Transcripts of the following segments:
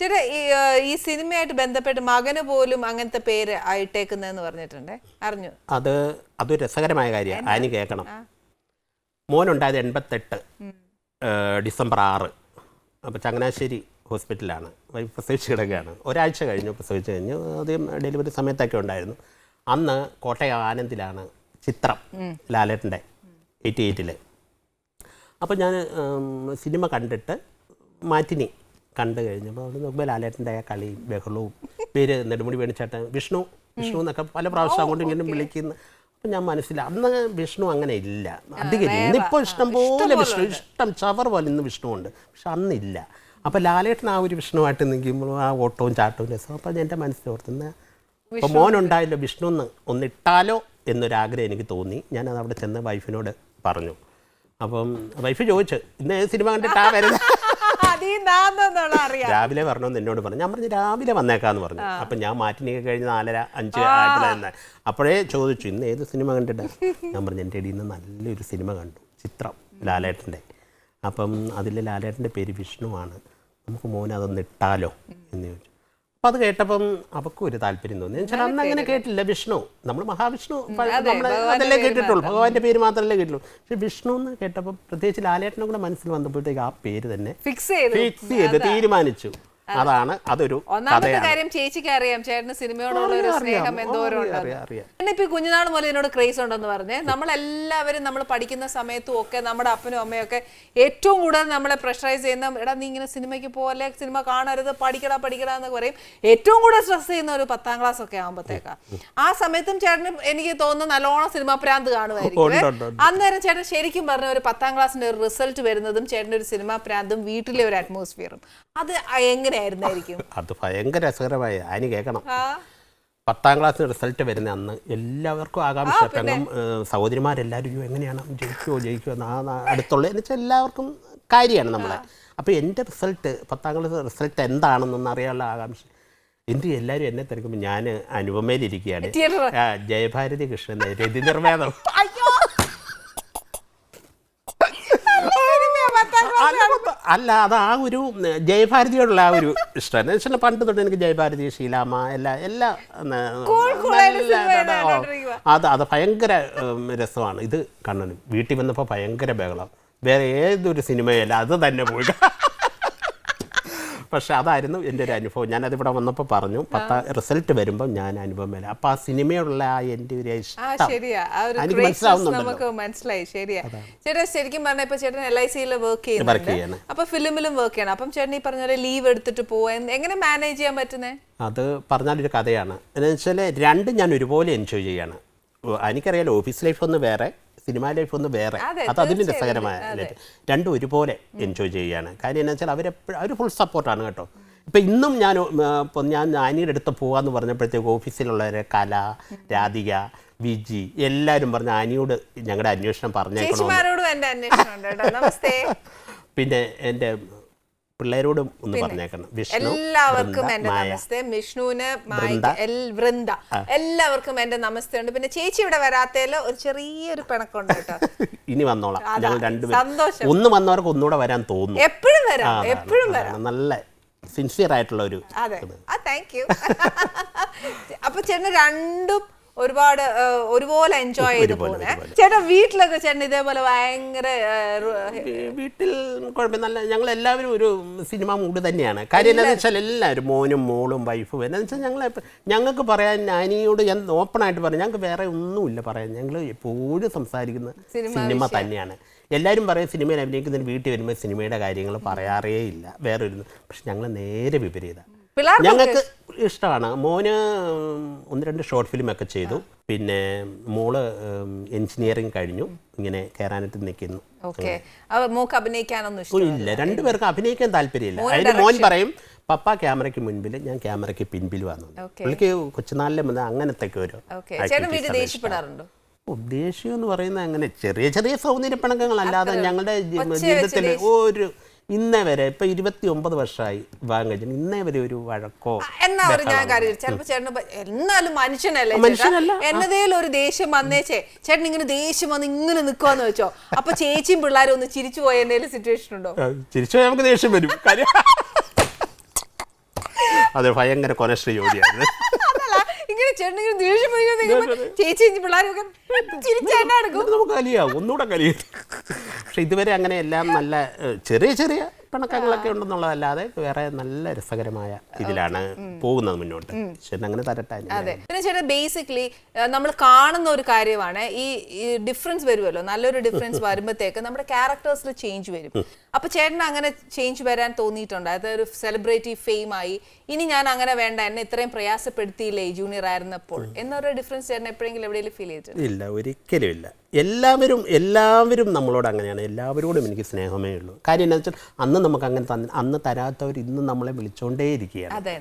ചേട്ടാ ഈ സിനിമയായിട്ട് ബന്ധപ്പെട്ട് മകന് പോലും അങ്ങനത്തെ പേര് ആയിട്ടേക്കുന്നതെന്ന് പറഞ്ഞിട്ടുണ്ട്. അറിഞ്ഞു? അത് അത് രസകരമായ കാര്യമാണ്. ആനി കേൾക്കണം. മോനുണ്ടായത് എൺപത്തെട്ട് ഡിസംബർ ആറ്. അപ്പോൾ ചങ്ങനാശ്ശേരി ഹോസ്പിറ്റലാണ് വൈഫ് പ്രസവിച്ച് കിടക്കുകയാണ്. ഒരാഴ്ച കഴിഞ്ഞു പ്രസവിച്ച് കഴിഞ്ഞു. ആദ്യം ഡെലിവറി സമയത്തൊക്കെ ഉണ്ടായിരുന്നു. അന്ന് കോട്ടയം ആനന്ദിലാണ് ചിത്രം ലാലേട്ടന്റെ എയ്റ്റി എയ്റ്റിൽ അപ്പോൾ ഞാൻ സിനിമ കണ്ടിട്ട് മാറ്റിനി. കണ്ടു കഴിഞ്ഞപ്പോൾ അവിടെ നോക്കുമ്പോൾ ലാലേട്ടന്റെ ആ കളി ബഹളവും പേര് നെടുമുടി വേണിച്ചേട്ടൻ വിഷ്ണു വിഷ്ണു എന്നൊക്കെ പല പ്രാവശ്യം അങ്ങോട്ടും ഇങ്ങനെ വിളിക്കുന്നു. അപ്പം ഞാൻ മനസ്സിലായി അന്ന് വിഷ്ണു അങ്ങനെ ഇല്ല. അധികം ഇന്നിപ്പോൾ ഇഷ്ടം പോലെ വിഷ്ണു ഇഷ്ടം ചവർ പോലെ ഇന്ന് വിഷ്ണു ഉണ്ട്. പക്ഷെ അന്നില്ല. അപ്പോൾ ലാലേട്ടൻ ആ ഒരു വിഷ്ണുവായിട്ട് നിൽക്കുമ്പോൾ ആ ഓട്ടവും ചാട്ടവും രസവും. അപ്പം എന്റെ മനസ്സിലോർത്തുന്ന അപ്പോൾ മോനുണ്ടായല്ലോ വിഷ്ണു എന്ന് ഒന്നിട്ടാലോ എന്നൊരാഗ്രഹം എനിക്ക് തോന്നി. ഞാനത് അവിടെ ചെന്ന് വൈഫിനോട് പറഞ്ഞു. അപ്പം വൈഫ് ചോദിച്ചു ഇന്ന് ഏത് സിനിമ കണ്ടിട്ടാ വരുന്നത് രാവിലെ വരണമെന്ന് എന്നോട് പറഞ്ഞു. ഞാൻ പറഞ്ഞു രാവിലെ വന്നേക്കാന്ന് പറഞ്ഞു. അപ്പം ഞാൻ മാറ്റിനൊക്കെ കഴിഞ്ഞ നാലര അഞ്ച് ആയപ്പോഴായിരുന്നു അപ്പോഴേ ചോദിച്ചു ഇന്ന് ഏത് സിനിമ കണ്ടിട്ട്? ഞാൻ പറഞ്ഞു എന്റെ ഇടയിൽ നിന്ന് നല്ലൊരു സിനിമ കണ്ടു ചിത്രം ലാലേട്ടന്റെ. അപ്പം അതിൽ ലാലേട്ടന്റെ പേര് വിഷ്ണുവാണ്. നമുക്ക് മോനെ അതൊന്ന് ഇട്ടാലോ എന്ന് ചോദിച്ചു. അപ്പം അത് കേട്ടപ്പം അവക്കും ഒരു താല്പര്യം തോന്നി. എന്നുവെച്ചാൽ അന്ന് അങ്ങനെ കേട്ടില്ല വിഷ്ണു. നമ്മൾ മഹാവിഷ്ണു നമ്മൾ അതല്ലേ കേട്ടിട്ടുള്ളൂ. ഭഗവാന്റെ പേര് മാത്രമല്ലേ കേട്ടുള്ളൂ പക്ഷെ വിഷ്ണു എന്ന് കേട്ടപ്പോൾ പ്രത്യേകിച്ച് ലാലേട്ടനും കൂടെ മനസ്സിൽ വന്നപ്പോഴത്തേക്ക് ആ പേര് തന്നെ ഫിക്സ് ചെയ്തു. ഫിക്സ് ചെയ്ത് തീരുമാനിച്ചു. അതാണ് അതൊരു ഒന്നാമത്തെ കാര്യം ചേച്ചിക്ക് അറിയാം. ചേട്ടന് സിനിമയോടുള്ള ഒരു സ്നേഹം എന്തോരം ഇപ്പൊ കുഞ്ഞുനാൾ മുതൽ എന്നോട് ക്രേസ് ഉണ്ടെന്ന് പറഞ്ഞ് നമ്മളെല്ലാവരും നമ്മൾ പഠിക്കുന്ന സമയത്തും ഒക്കെ നമ്മുടെ അപ്പനും അമ്മയും ഒക്കെ ഏറ്റവും കൂടുതൽ നമ്മളെ പ്രഷറൈസ് ചെയ്യുന്ന എടാ നീ ഇങ്ങനെ സിനിമയ്ക്ക് പോലെ സിനിമ കാണരുത് പഠിക്കടാ പഠിക്കടാ എന്ന് പറയും. ഏറ്റവും കൂടുതൽ സ്ട്രെസ് ചെയ്യുന്ന ഒരു പത്താം ക്ലാസ് ഒക്കെ ആകുമ്പോഴത്തേക്കാ ആ സമയത്തും ചേട്ടന് എനിക്ക് തോന്നുന്നു നല്ലോണം സിനിമ പ്രാന്ത് കാണുമായിരിക്കും. അന്നേരം ചേട്ടൻ ശരിക്കും പറഞ്ഞ ഒരു പത്താം ക്ലാസ്സിന്റെ ഒരു റിസൾട്ട് വരുന്നതും ചേട്ടന്റെ ഒരു സിനിമ പ്രാന്തും വീട്ടിലെ ഒരു അറ്റ്മോസ്ഫിയറും അത് എങ്ങനെയായിരുന്നായിരിക്കും അത് ഭയങ്കര രസകരമായ അതിന് കേൾക്കണം. പത്താം ക്ലാസ് റിസൾട്ട് വരുന്ന അന്ന് എല്ലാവർക്കും ആകാംക്ഷ പെങ്ങും സഹോദരിമാരെല്ലാവരും എങ്ങനെയാണ്? ജയിക്കുമോ ജയിക്കുമോ എന്ന് അടുത്തുള്ള എന്ന് വെച്ചാൽ എല്ലാവർക്കും കാര്യമാണ് നമ്മളെ. അപ്പോൾ എന്റെ റിസൾട്ട് പത്താം ക്ലാസ് റിസൾട്ട് എന്താണെന്നൊന്നും അറിയാനുള്ള ആകാംക്ഷ. എന്ത് എല്ലാവരും എന്നെ തിരക്കുമ്പോൾ ഞാൻ അനുപമയിലിരിക്കുകയാണ്. ജയഭാരതി കൃഷ്ണൻ രതി നിർവേദം അയ്യോ സിനിമയാ പത്താം ക്ലാസ് അല്ല, അത് ആ ഒരു ജയഭാരതിയോടുള്ള ആ ഒരു ഇഷ്ടം. എന്ന് വെച്ചാൽ പണ്ട് തൊട്ട് എനിക്ക് ജയഭാരതി ശീലാമ എല്ലാ എല്ലാ അതാ. അത് അത് ഭയങ്കര രസമാണ്. ഇത് കണ്ണനും വീട്ടിൽ വന്നപ്പോൾ ഭയങ്കര ബഹളം. വേറെ ഏതൊരു സിനിമയല്ല അത് തന്നെ പോയി. പക്ഷെ അതായിരുന്നു എന്റെ ഒരു അനുഭവം. ഞാനത് ഇവിടെ വന്നപ്പോൾ പറഞ്ഞു പത്താം റിസൾട്ട് വരുമ്പോൾ ഞാൻ അനുഭവം വരാം. അപ്പോൾ ആ സിനിമയുള്ള ആ എന്റെ ഒരു ഇഷ്ടം. എനിക്ക് നമുക്ക് മനസ്സിലായി ശരിയാ. ചേട്ടാ ശരിക്കും പറഞ്ഞ ഇപ്പൊ ചേട്ടൻ എൽ ഐ സിയിൽ വർക്ക് ചെയ്യുന്നുണ്ട്. അപ്പൊ ഫിലിമിലും വർക്ക് ചെയ്യണം. അപ്പം ചേട്ടൻ ഈ പറഞ്ഞ പോലെ ലീവ് എടുത്തിട്ട് പോവാൻ എങ്ങനെ മാനേജ് ചെയ്യാൻ പറ്റുന്നേ? അത് പറഞ്ഞാലൊരു കഥയാണ്. എന്നുവെച്ചാൽ രണ്ടും ഞാൻ ഒരുപോലെ എൻജോയ് ചെയ്യാണ്. എനിക്കറിയാലോ ഓഫീസ് ലൈഫ് ഒന്ന് വേറെ സിനിമാ ലൈഫ് ഒന്ന് വേറെ. അത് അതിന്റെ രസകരമായ രണ്ടും ഒരുപോലെ എൻജോയ് ചെയ്യുകയാണ്. കാര്യം എന്താ വെച്ചാൽ അവരെപ്പോഴും അവർ ഫുൾ സപ്പോർട്ടാണ് കേട്ടോ. ഇപ്പം ഇന്നും ഞാൻ ഇപ്പം ഞാൻ നാനിയുടെ അടുത്ത് പോകാമെന്ന് പറഞ്ഞപ്പോഴത്തേക്ക് ഓഫീസിലുള്ളവരെ കല രാധിക വിജി എല്ലാവരും പറഞ്ഞ ആനിയോട് ഞങ്ങളുടെ അന്വേഷണം പറഞ്ഞേക്കണോ പിന്നെ എന്റെ പിള്ളേരോടും ഒന്ന് പറഞ്ഞേക്കണം. വിഷ്ണു എല്ലാവർക്കും എന്റെ നമസ്തേ. വിഷ്ണുവിന് വൃന്ദ. എല്ലാവർക്കും എന്റെ നമസ്തേ ഉണ്ട്. പിന്നെ ചേച്ചി ഇവിടെ വരാത്തേൽ ഒരു ചെറിയൊരു പിണക്കുണ്ട് കേട്ടോ. ഇനി വന്നോളാം. ഞങ്ങൾ രണ്ടുപേരും സന്തോഷം. ഒന്ന് വന്നവർക്ക് ഒന്നുകൂടെ വരാൻ തോന്നുന്നു. എപ്പോഴും വരാം എപ്പോഴും. വരാം. നല്ല സിൻസിയർ ആയിട്ടുള്ള ഒരു അതെ. ആ താങ്ക് യു അപ്പൊ ചേട്ടന് രണ്ടും ഒരുപാട് ഒരുപോലെ എൻജോയ് ചെയ്തു പോകുന്നത് ചേട്ടാ. ചേട്ടൻ വീട്ടിലൊക്കെ ചേട്ടൻ ഇതേപോലെ ഭയങ്കര വീട്ടിൽ കുഴപ്പം നല്ല ഞങ്ങൾ എല്ലാവരും ഒരു സിനിമ മൂഡ് തന്നെയാണ്. കാര്യം എന്താണെന്ന് വെച്ചാൽ എല്ലാവരും മോനും മോളും വൈഫും എന്താണെന്ന് വെച്ചാൽ ഞങ്ങൾ ഞങ്ങൾക്ക് പറയാൻ നാനിയോട് ഞാൻ ഓപ്പണായിട്ട് പറഞ്ഞു ഞങ്ങൾക്ക് വേറെ ഒന്നുമില്ല പറയാൻ. ഞങ്ങൾ എപ്പോഴും സംസാരിക്കുന്ന സിനിമ തന്നെയാണ്. എല്ലാവരും പറയും സിനിമയിൽ അഭിനയിക്കുന്നതിന് വീട്ടിൽ വരുമ്പോൾ സിനിമയുടെ കാര്യങ്ങൾ പറയാറേ ഇല്ല വേറെ ഒരു പക്ഷെ ഞങ്ങൾ നേരെ വിപരീത. പിള്ളേർക്ക് ഞങ്ങൾക്ക് ഇഷ്ടമാണ്. മോന് ഒന്ന് രണ്ട് ഷോർട്ട് ഫിലിമൊക്കെ ചെയ്തു. പിന്നെ മോൾ എഞ്ചിനീയറിങ് കഴിഞ്ഞു. ഇങ്ങനെ കയറാനായിട്ട് നിൽക്കുന്നു മൂക്ക് അഭിനയിക്കാനൊന്നും ഇല്ല രണ്ടുപേർക്ക് അഭിനയിക്കാൻ താല്പര്യമില്ല. അതിന് മോൻ പറയും പപ്പ ക്യാമറയ്ക്ക് മുൻപിൽ ഞാൻ ക്യാമറയ്ക്ക് പിൻപിൽ വന്നു. പുള്ളിക്ക് കൊച്ചുനാളിലെ മുതൽ അങ്ങനത്തെ ഒരു ദേഷ്യം എന്ന് പറയുന്നത് അങ്ങനെ ചെറിയ ചെറിയ സൗന്ദര്യ പിണക്കങ്ങൾ അല്ലാതെ ഞങ്ങളുടെ ജീവിതത്തിൽ ഒരു ഇന്നേ വരെ ഇപ്പൊ ഇരുപത്തി ഒമ്പത് വർഷമായി വിവാഹം കഴിഞ്ഞു ഇന്നേ വരെ ഒരു വഴക്കോ എന്നാ പറഞ്ഞു ഞാൻ കാര്യം ചിലപ്പോ ചേട്ടന് എന്നാലും മനുഷ്യനല്ലേ. എന്നതേലും ഒരു ദേഷ്യം വന്നേച്ചേ ചേട്ടൻ ഇങ്ങനെ ദേഷ്യം വന്ന് ഇങ്ങനെ നിക്കുവാന്ന് വെച്ചോ? അപ്പൊ ചേച്ചിയും പിള്ളേരും ഒന്ന് ചിരിച്ചു പോയ എന്തെങ്കിലും സിറ്റുവേഷൻ ഉണ്ടോ? ചിരിച്ചു പോയാൽ നമുക്ക് ദേഷ്യം വരും. കാര്യം അത് ഭയങ്കര കൊനശ്രീ ജോലിയായിരുന്നു. അതല്ല ഇങ്ങനെ ചേട്ടനിങ്ങനെ ദേഷ്യം ചേച്ചി പിള്ളേരൊക്കെ ചിരിച്ചേട്ടാ എടുക്കും. എന്നിട്ട് നമുക്ക് കലിയാവും ഒന്നുകൂടെ കലിയും പക്ഷെ ഇതുവരെ അങ്ങനെ എല്ലാം നല്ല ചെറിയ ചെറിയ പിണക്കങ്ങളൊക്കെ ഉണ്ടെന്നുള്ളതല്ലാതെ വേറെ നല്ല രസകരമായ ഇതിലാണ് പോകുന്നത് മുന്നോട്ട്. അങ്ങനെ തരട്ടെ. അതെ. പിന്നെ ചേട്ടാ ബേസിക്കലി നമ്മൾ കാണുന്ന ഒരു കാര്യമാണ്. ഈ ഡിഫറൻസ് വരുമല്ലോ? നല്ലൊരു ഡിഫറൻസ് വരുമ്പോഴത്തേക്ക് നമ്മുടെ ക്യാരക്ടേഴ്സിൽ ചേഞ്ച് വരും. അപ്പൊ ചേട്ടന് അങ്ങനെ ചേഞ്ച് വരാൻ തോന്നിയിട്ടുണ്ട്. അതായത് ഒരു സെലിബ്രിറ്റി ഫെയിം ആയി. ഇനി ഞാൻ അങ്ങനെ വേണ്ട. എന്നെ ഇത്രയും പ്രയാസപ്പെടുത്തിയില്ലേ ജൂനിയർ ആയിരുന്നപ്പോൾ? എന്നൊരു ഡിഫറൻസ് ചേട്ടൻ എപ്പോഴെങ്കിലും എവിടെയെങ്കിലും ഫീൽ ചെയ്തിട്ടുണ്ട്? ഇല്ല ഒരിക്കലും ഇല്ല. എല്ലാവരും എല്ലാവരും നമ്മളോട് അങ്ങനെയാണ്. എല്ലാവരോടും എനിക്ക് സ്നേഹമേ ഉള്ളൂ. കാര്യം എന്താ വെച്ചാൽ അന്ന് നമുക്ക് അങ്ങനെ തന്നെ അന്ന് തരാത്തവർ ഇന്ന് നമ്മളെ വിളിച്ചോണ്ടേ ഇരിക്കുകയാണ് അതെ.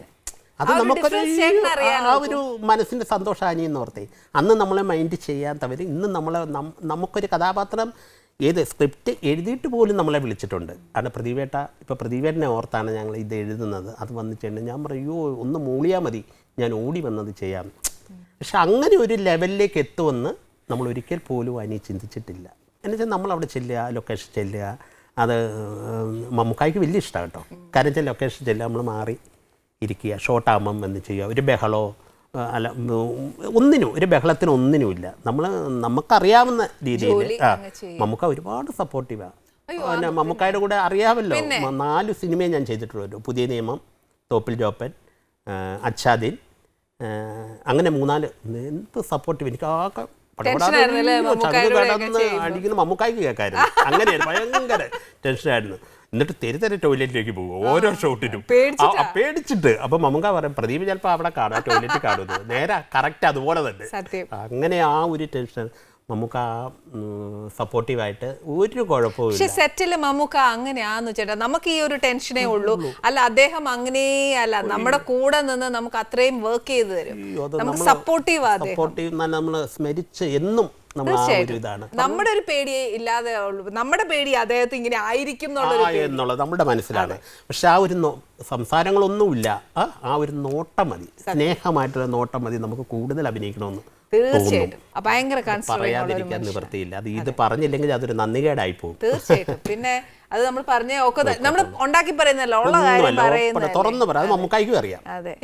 അത് നമുക്ക് നമുക്കൊരു ആ ഒരു മനസ്സിന്റെ സന്തോഷാനി എന്ന് ഓർത്തേ. അന്ന് നമ്മളെ മൈൻഡ് ചെയ്യാത്തവർ ഇന്ന് നമ്മളെ നമുക്കൊരു കഥാപാത്രം ഏത് സ്ക്രിപ്റ്റ് എഴുതിയിട്ട് പോലും നമ്മളെ വിളിച്ചിട്ടുണ്ട്. അവിടെ പ്രതിവേട്ട ഇപ്പോൾ പ്രതിവേട്ടനെ ഓർത്താണ് ഞങ്ങൾ ഇത് എഴുതുന്നത്. അത് വന്നിട്ടുണ്ട് ഞാൻ പറയോ ഒന്ന് മൂളിയാൽ മതി. ഞാൻ ഓടി വന്നത് ചെയ്യാം. പക്ഷെ അങ്ങനെ ഒരു ലെവലിലേക്ക് എത്തുമെന്ന് നമ്മൾ ഒരിക്കൽ പോലും അതിനെ ചിന്തിച്ചിട്ടില്ല. എന്നുവെച്ചാൽ നമ്മൾ അവിടെ ചെല്ലുക ലൊക്കേഷൻ ചെല്ലുക. അത് മമ്മൂക്കായ്ക്ക് വലിയ ഇഷ്ടമാണ് കേട്ടോ. കാരണം വെച്ചാൽ ലൊക്കേഷൻ ചെല്ലുക നമ്മൾ മാറി ഇരിക്കുക ഷോട്ടാകുമ്പം എന്ന് ചെയ്യുക. ഒരു ബഹളോ അല്ല ഒന്നിനും ഒരു ബഹളത്തിന് ഒന്നിനുമില്ല നമ്മൾ നമുക്കറിയാവുന്ന രീതിയിൽ ആ മമ്മൂക്ക ഒരുപാട് സപ്പോർട്ടീവാണ് പിന്നെ മമ്മൂക്കായുടെ കൂടെ അറിയാമല്ലോ. നാല് സിനിമയും ഞാൻ ചെയ്തിട്ടുള്ളൂ പുതിയ നിയമം തോപ്പിൽ ജോപ്പൻ ആ, അച്ഛാദീൻ ആ, അങ്ങനെ മൂന്നാൽ എന്ത് സപ്പോർട്ടീവ് എനിക്ക് ആകെ ചെയ്യുമ്പോ? അടിക്കുന്ന മമ്മൂക്കായ്ക്ക് കേൾക്കായിരുന്നു. അങ്ങനെയായിരുന്നു ഭയങ്കര ടെൻഷനായിരുന്നു. എന്നിട്ട് തെരി തെരി ടോയ്ലറ്റിലേക്ക് പോകും ഓരോ ഷോട്ടിനും പേടിച്ചിട്ട്? അപ്പൊ മമ്മൂക്ക പറയും പ്രദീപ് ചിലപ്പോൾ അവിടെ കാണാം ടോയ്ലറ്റ് കാണുന്നത് നേരെ കറക്റ്റ് അതുപോലെ തന്നെ. അങ്ങനെ ആ ഒരു ടെൻഷൻ. നമുക്ക് ആ സപ്പോർട്ടീവായിട്ട് ഒരു കുഴപ്പവും പക്ഷെ സെറ്റിൽ മമ്മൂക്ക അങ്ങനെയാന്ന് ചേട്ടാ നമുക്ക് ഈ ഒരു ടെൻഷനേ ഉള്ളൂ. അല്ല അദ്ദേഹം അങ്ങനേ അല്ല നമ്മുടെ കൂടെ നിന്ന് നമുക്ക് അത്രയും വർക്ക് ചെയ്തു തരും. നമുക്ക് സപ്പോർട്ടീവ് സപ്പോർട്ടീവ് നമ്മൾ സ്മരിച്ച് എന്നും നമ്മുടെ ഒരു പേടി ഇല്ലാതെ ഉള്ളൂ. നമ്മുടെ പേടി അദ്ദേഹത്തെ ഇങ്ങനെ ആയിരിക്കും എന്നുള്ളത് നമ്മുടെ മനസ്സിലാണ്. പക്ഷെ ആ ഒരു സംസാരങ്ങളൊന്നുമില്ല. ആ ആ ഒരു നോട്ടം മതി. സ്നേഹമായിട്ടുള്ള നോട്ടം മതി നമുക്ക് കൂടുതൽ അഭിനയിക്കണമെന്ന്. തീർച്ചയായിട്ടും. ഭയങ്കര കൺസിഡർ പറയാതിരിക്കാൻ നിവൃത്തിയില്ല. അത് ഇത് പറഞ്ഞില്ലെങ്കിൽ അതൊരു നന്ദികേടായി പോകും. തീർച്ചയായിട്ടും. പിന്നെ അത് നമ്മൾ പറഞ്ഞ ഒക്കെ നമ്മൾ ഉണ്ടാക്കി പറയുന്നല്ലോ ഉള്ള കാര്യം പറയുന്നത് തുറന്നു പറയാം അത് അറിയാം. അതെ.